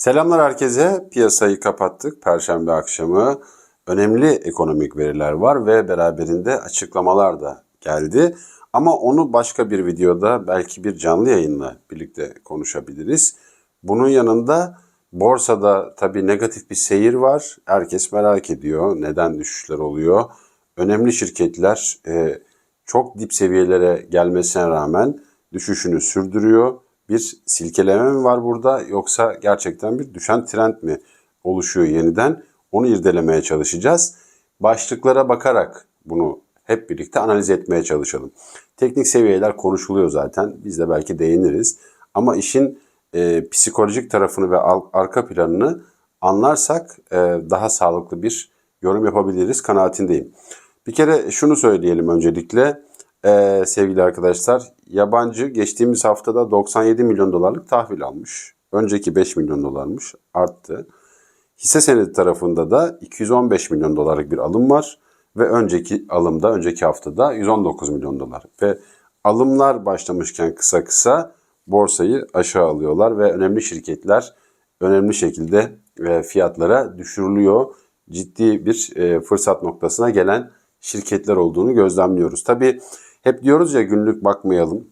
Selamlar herkese. Piyasayı kapattık. Perşembe akşamı önemli ekonomik veriler var ve beraberinde açıklamalar da geldi. Ama onu başka bir videoda belki bir canlı yayınla birlikte konuşabiliriz. Bunun yanında borsada tabii negatif bir seyir var. Herkes merak ediyor neden düşüşler oluyor. Önemli şirketler e, çok dip seviyelere gelmesine rağmen düşüşünü sürdürüyor. Bir silkeleme mi var burada yoksa gerçekten bir düşen trend mi oluşuyor yeniden? Onu irdelemeye çalışacağız. Başlıklara bakarak bunu hep birlikte analiz etmeye çalışalım. Teknik seviyeler konuşuluyor zaten. Biz de belki değiniriz. Ama işin e, psikolojik tarafını ve al- arka planını anlarsak e, daha sağlıklı bir yorum yapabiliriz kanaatindeyim. Bir kere şunu söyleyelim öncelikle e, sevgili arkadaşlar. Yabancı geçtiğimiz haftada 97 milyon dolarlık tahvil almış. Önceki 5 milyon dolarmış arttı. Hisse senedi tarafında da 215 milyon dolarlık bir alım var ve önceki alımda önceki haftada 119 milyon dolar ve alımlar başlamışken kısa kısa borsayı aşağı alıyorlar ve önemli şirketler önemli şekilde e, fiyatlara düşürülüyor. Ciddi bir e, fırsat noktasına gelen şirketler olduğunu gözlemliyoruz. Tabii hep diyoruz ya günlük bakmayalım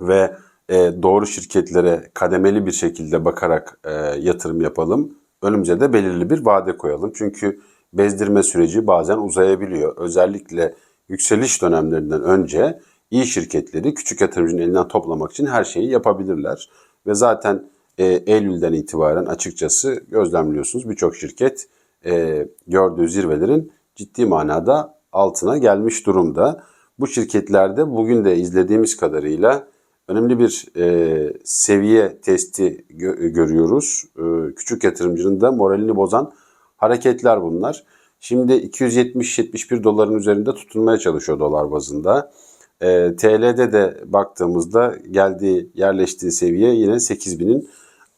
ve e, doğru şirketlere kademeli bir şekilde bakarak e, yatırım yapalım. Önümüze de belirli bir vade koyalım. Çünkü bezdirme süreci bazen uzayabiliyor. Özellikle yükseliş dönemlerinden önce iyi şirketleri küçük yatırımcının elinden toplamak için her şeyi yapabilirler. Ve zaten e, Eylül'den itibaren açıkçası gözlemliyorsunuz birçok şirket e, gördüğü zirvelerin ciddi manada altına gelmiş durumda. Bu şirketlerde bugün de izlediğimiz kadarıyla önemli bir e, seviye testi gö- görüyoruz. E, küçük yatırımcının da moralini bozan hareketler bunlar. Şimdi 270-71 doların üzerinde tutunmaya çalışıyor dolar bazında. E, TL'de de baktığımızda geldiği yerleştiği seviye yine 8000'in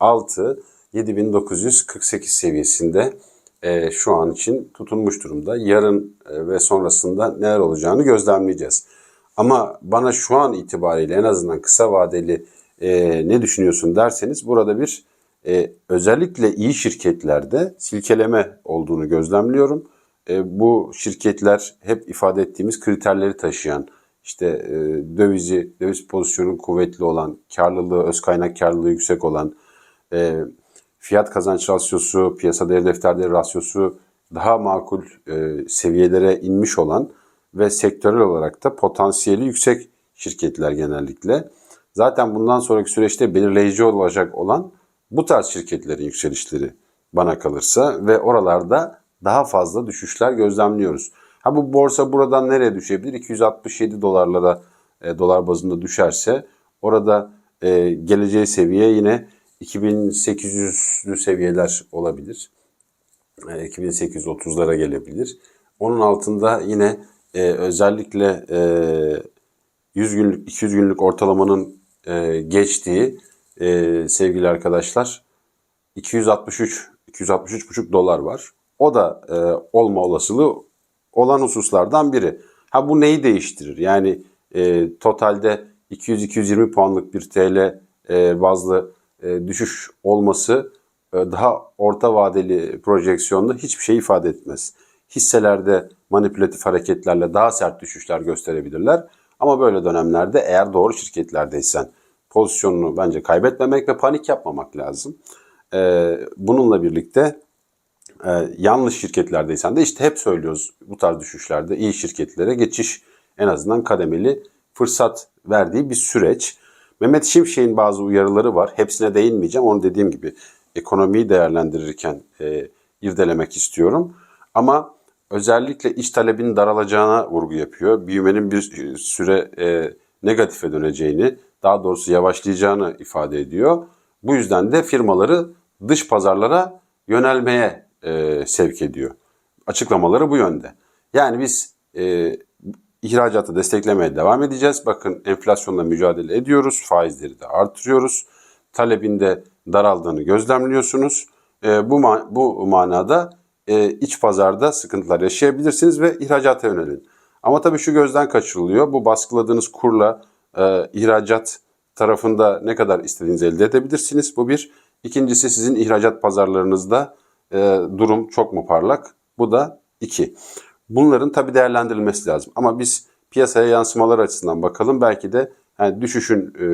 altı 7948 seviyesinde e, şu an için tutunmuş durumda. Yarın e, ve sonrasında neler olacağını gözlemleyeceğiz. Ama bana şu an itibariyle en azından kısa vadeli e, ne düşünüyorsun derseniz burada bir e, özellikle iyi şirketlerde silkeleme olduğunu gözlemliyorum. E, bu şirketler hep ifade ettiğimiz kriterleri taşıyan, işte e, dövizi, döviz pozisyonu kuvvetli olan, karlılığı, öz kaynak karlılığı yüksek olan, e, fiyat kazanç rasyosu, piyasa değer defterleri rasyosu daha makul e, seviyelere inmiş olan ve sektörel olarak da potansiyeli yüksek şirketler genellikle. Zaten bundan sonraki süreçte belirleyici olacak olan bu tarz şirketlerin yükselişleri bana kalırsa ve oralarda daha fazla düşüşler gözlemliyoruz. Ha bu borsa buradan nereye düşebilir? 267 dolarlara e, dolar bazında düşerse orada e, geleceği seviye yine 2800'lü seviyeler olabilir. E, 2830'lara gelebilir. Onun altında yine e, özellikle e, 100 günlük 200 günlük ortalamanın e, geçtiği e, sevgili arkadaşlar 263 263,5 dolar var. O da e, olma olasılığı olan hususlardan biri. Ha bu neyi değiştirir? Yani e, totalde 200-220 puanlık bir TL e, bazlı e, düşüş olması e, daha orta vadeli projeksiyonda hiçbir şey ifade etmez. Hisselerde manipülatif hareketlerle daha sert düşüşler gösterebilirler. Ama böyle dönemlerde eğer doğru şirketlerdeysen pozisyonunu bence kaybetmemek ve panik yapmamak lazım. E, bununla birlikte e, yanlış şirketlerdeysen de işte hep söylüyoruz bu tarz düşüşlerde iyi şirketlere geçiş en azından kademeli fırsat verdiği bir süreç. Mehmet Şimşek'in bazı uyarıları var. Hepsine değinmeyeceğim. Onu dediğim gibi ekonomiyi değerlendirirken e, irdelemek istiyorum. Ama özellikle iç talebin daralacağına vurgu yapıyor. Büyümenin bir süre e, negatife döneceğini, daha doğrusu yavaşlayacağını ifade ediyor. Bu yüzden de firmaları dış pazarlara yönelmeye e, sevk ediyor. Açıklamaları bu yönde. Yani biz e, ihracatı desteklemeye devam edeceğiz. Bakın enflasyonla mücadele ediyoruz. Faizleri de artırıyoruz. Talebin de daraldığını gözlemliyorsunuz. E, bu, ma- bu manada e, iç pazarda sıkıntılar yaşayabilirsiniz ve ihracata yönelin. Ama tabii şu gözden kaçırılıyor. Bu baskıladığınız kurla e, ihracat tarafında ne kadar istediğinizi elde edebilirsiniz. Bu bir. İkincisi sizin ihracat pazarlarınızda e, durum çok mu parlak? Bu da iki. Bunların tabi değerlendirilmesi lazım. Ama biz piyasaya yansımalar açısından bakalım. Belki de yani düşüşün e,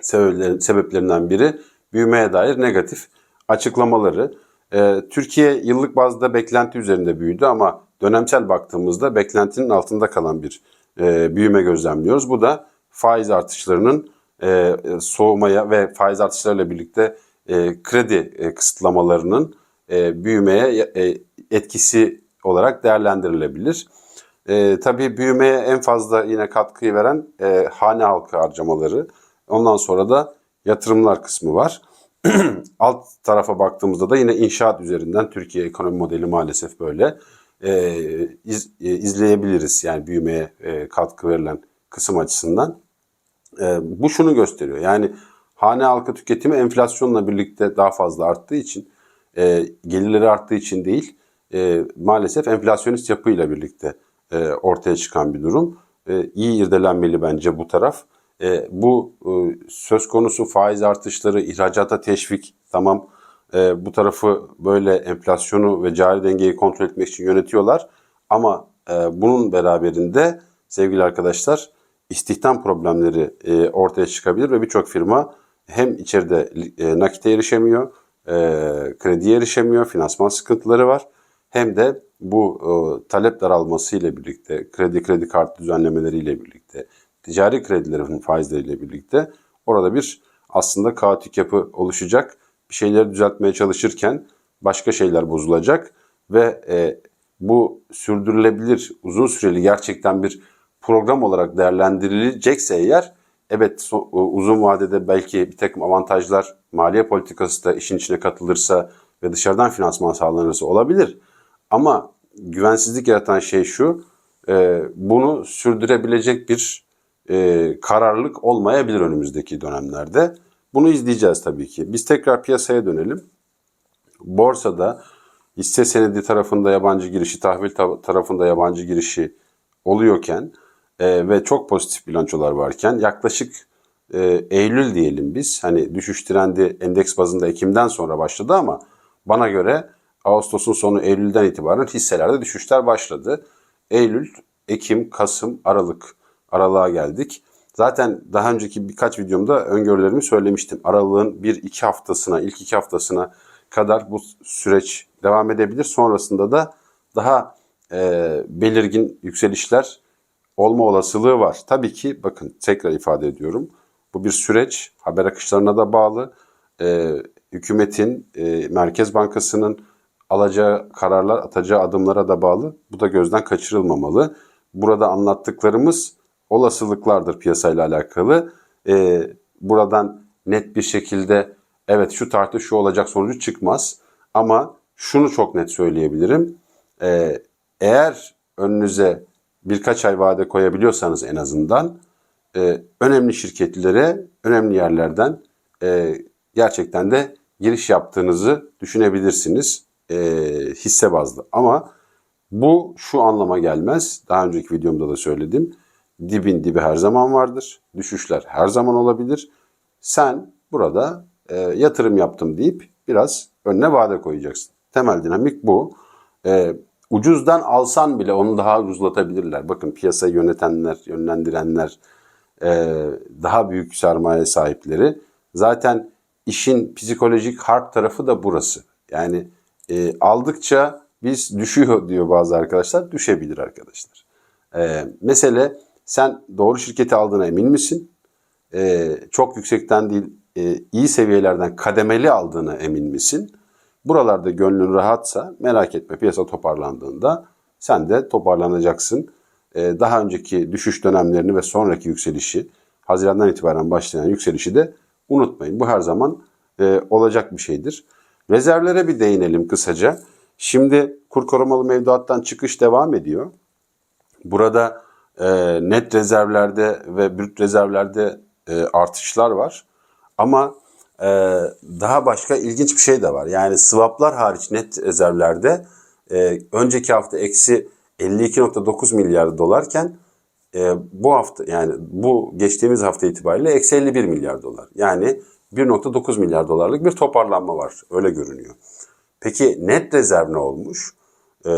sebeplerin- sebeplerinden biri büyümeye dair negatif açıklamaları. Ee, Türkiye yıllık bazda beklenti üzerinde büyüdü ama dönemsel baktığımızda beklentinin altında kalan bir e, büyüme gözlemliyoruz. Bu da faiz artışlarının e, soğumaya ve faiz artışlarıyla birlikte e, kredi e, kısıtlamalarının e, büyümeye e, etkisi olarak değerlendirilebilir. E, tabii büyümeye en fazla yine katkıyı veren e, hane halkı harcamaları. Ondan sonra da yatırımlar kısmı var. Alt tarafa baktığımızda da yine inşaat üzerinden Türkiye ekonomi modeli maalesef böyle e, iz- e, izleyebiliriz. Yani büyümeye e, katkı verilen kısım açısından. E, bu şunu gösteriyor. Yani hane halkı tüketimi enflasyonla birlikte daha fazla arttığı için, e, gelirleri arttığı için değil, e, maalesef enflasyonist yapıyla birlikte e, ortaya çıkan bir durum. E, iyi irdelenmeli bence bu taraf. E, bu e, söz konusu faiz artışları, ihracata teşvik tamam e, bu tarafı böyle enflasyonu ve cari dengeyi kontrol etmek için yönetiyorlar. Ama e, bunun beraberinde sevgili arkadaşlar istihdam problemleri e, ortaya çıkabilir ve birçok firma hem içeride e, nakite erişemiyor, e, krediye erişemiyor, finansman sıkıntıları var. Hem de bu e, talep daralması ile birlikte, kredi kredi kartı düzenlemeleriyle birlikte, ticari kredilerin faizleriyle birlikte orada bir aslında kaotik yapı oluşacak. Bir şeyleri düzeltmeye çalışırken başka şeyler bozulacak ve e, bu sürdürülebilir, uzun süreli gerçekten bir program olarak değerlendirilecekse eğer evet so- uzun vadede belki bir takım avantajlar maliye politikası da işin içine katılırsa ve dışarıdan finansman sağlanırsa olabilir. Ama güvensizlik yaratan şey şu, e, bunu sürdürebilecek bir e, kararlılık olmayabilir önümüzdeki dönemlerde. Bunu izleyeceğiz tabii ki. Biz tekrar piyasaya dönelim. Borsada hisse senedi tarafında yabancı girişi, tahvil ta- tarafında yabancı girişi oluyorken e, ve çok pozitif bilançolar varken yaklaşık e, Eylül diyelim biz. Hani düşüş trendi endeks bazında Ekim'den sonra başladı ama bana göre Ağustos'un sonu Eylül'den itibaren hisselerde düşüşler başladı. Eylül, Ekim, Kasım, Aralık aralığa geldik. Zaten daha önceki birkaç videomda öngörülerimi söylemiştim. Aralığın bir iki haftasına, ilk iki haftasına kadar bu süreç devam edebilir. Sonrasında da daha e, belirgin yükselişler olma olasılığı var. Tabii ki bakın tekrar ifade ediyorum. Bu bir süreç. Haber akışlarına da bağlı. E, hükümetin, e, Merkez Bankası'nın alacağı kararlar, atacağı adımlara da bağlı. Bu da gözden kaçırılmamalı. Burada anlattıklarımız olasılıklardır piyasayla alakalı. E, buradan net bir şekilde evet şu tarihte şu olacak sonucu çıkmaz. Ama şunu çok net söyleyebilirim. E, eğer önünüze birkaç ay vade koyabiliyorsanız en azından e, önemli şirketlere, önemli yerlerden e, gerçekten de giriş yaptığınızı düşünebilirsiniz e, hisse bazlı. Ama bu şu anlama gelmez. Daha önceki videomda da söyledim. Dibin dibi her zaman vardır. Düşüşler her zaman olabilir. Sen burada e, yatırım yaptım deyip biraz önüne vade koyacaksın. Temel dinamik bu. E, ucuzdan alsan bile onu daha ucuzlatabilirler. Bakın piyasayı yönetenler, yönlendirenler, e, daha büyük sermaye sahipleri. Zaten işin psikolojik hard tarafı da burası. Yani e, aldıkça biz düşüyor diyor bazı arkadaşlar. Düşebilir arkadaşlar. E, mesele sen doğru şirketi aldığına emin misin? E, çok yüksekten değil e, iyi seviyelerden kademeli aldığına emin misin? Buralarda gönlün rahatsa merak etme piyasa toparlandığında sen de toparlanacaksın. E, daha önceki düşüş dönemlerini ve sonraki yükselişi Haziran'dan itibaren başlayan yükselişi de unutmayın. Bu her zaman e, olacak bir şeydir. Rezervlere bir değinelim kısaca. Şimdi kur korumalı mevduattan çıkış devam ediyor. Burada e, net rezervlerde ve brüt rezervlerde e, artışlar var. Ama e, daha başka ilginç bir şey de var. Yani swaplar hariç net rezervlerde e, önceki hafta eksi 52.9 milyar dolarken e, bu hafta yani bu geçtiğimiz hafta itibariyle eksi 51 milyar dolar. Yani 1.9 milyar dolarlık bir toparlanma var. Öyle görünüyor. Peki net rezerv ne olmuş? Ee,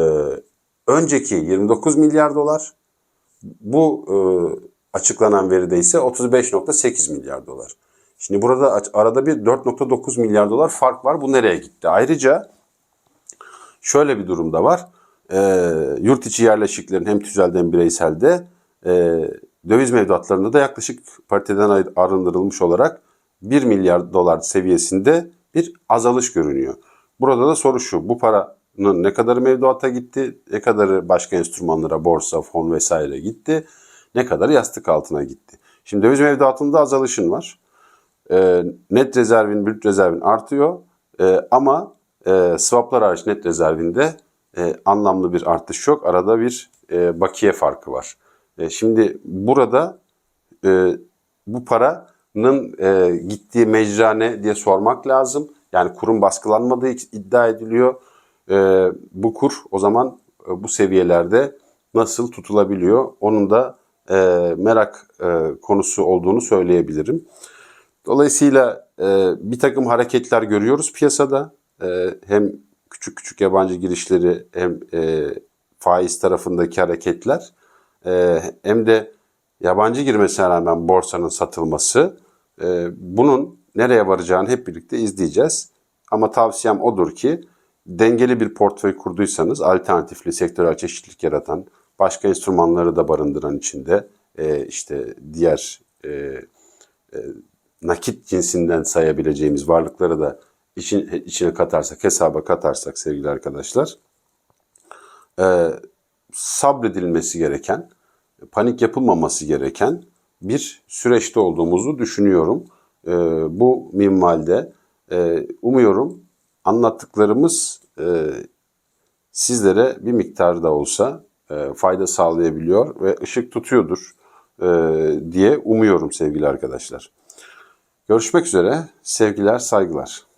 önceki 29 milyar dolar, bu e, açıklanan veride ise 35.8 milyar dolar. Şimdi burada arada bir 4.9 milyar dolar fark var. Bu nereye gitti? Ayrıca şöyle bir durum da var. Ee, yurt içi yerleşiklerin hem tüzelde hem bireyselde e, döviz mevduatlarında da yaklaşık pariteden ay- arındırılmış olarak 1 milyar dolar seviyesinde bir azalış görünüyor. Burada da soru şu. Bu paranın ne kadarı mevduata gitti? Ne kadarı başka enstrümanlara, borsa, fon vesaire gitti? Ne kadarı yastık altına gitti? Şimdi döviz mevduatında azalışın var. E, net rezervin, brüt rezervin artıyor. E, ama e, swaplar hariç net rezervinde e, anlamlı bir artış yok. Arada bir e, bakiye farkı var. E, şimdi burada e, bu paranın e, gittiği mecra ne diye sormak lazım. Yani kurun baskılanmadığı iddia ediliyor. E, bu kur o zaman e, bu seviyelerde nasıl tutulabiliyor? Onun da e, merak e, konusu olduğunu söyleyebilirim. Dolayısıyla e, bir takım hareketler görüyoruz piyasada. E, hem küçük küçük yabancı girişleri hem e, faiz tarafındaki hareketler e, hem de yabancı girmesine rağmen borsanın satılması. E, bunun nereye varacağını hep birlikte izleyeceğiz. Ama tavsiyem odur ki dengeli bir portföy kurduysanız alternatifli sektörel çeşitlilik yaratan başka enstrümanları da barındıran içinde e, işte diğer e, nakit cinsinden sayabileceğimiz varlıkları da için, içine katarsak, hesaba katarsak sevgili arkadaşlar, e, sabredilmesi gereken, panik yapılmaması gereken bir süreçte olduğumuzu düşünüyorum. E, bu minvalde e, umuyorum anlattıklarımız e, sizlere bir miktar da olsa e, fayda sağlayabiliyor ve ışık tutuyordur e, diye umuyorum sevgili arkadaşlar. Görüşmek üzere. Sevgiler, saygılar.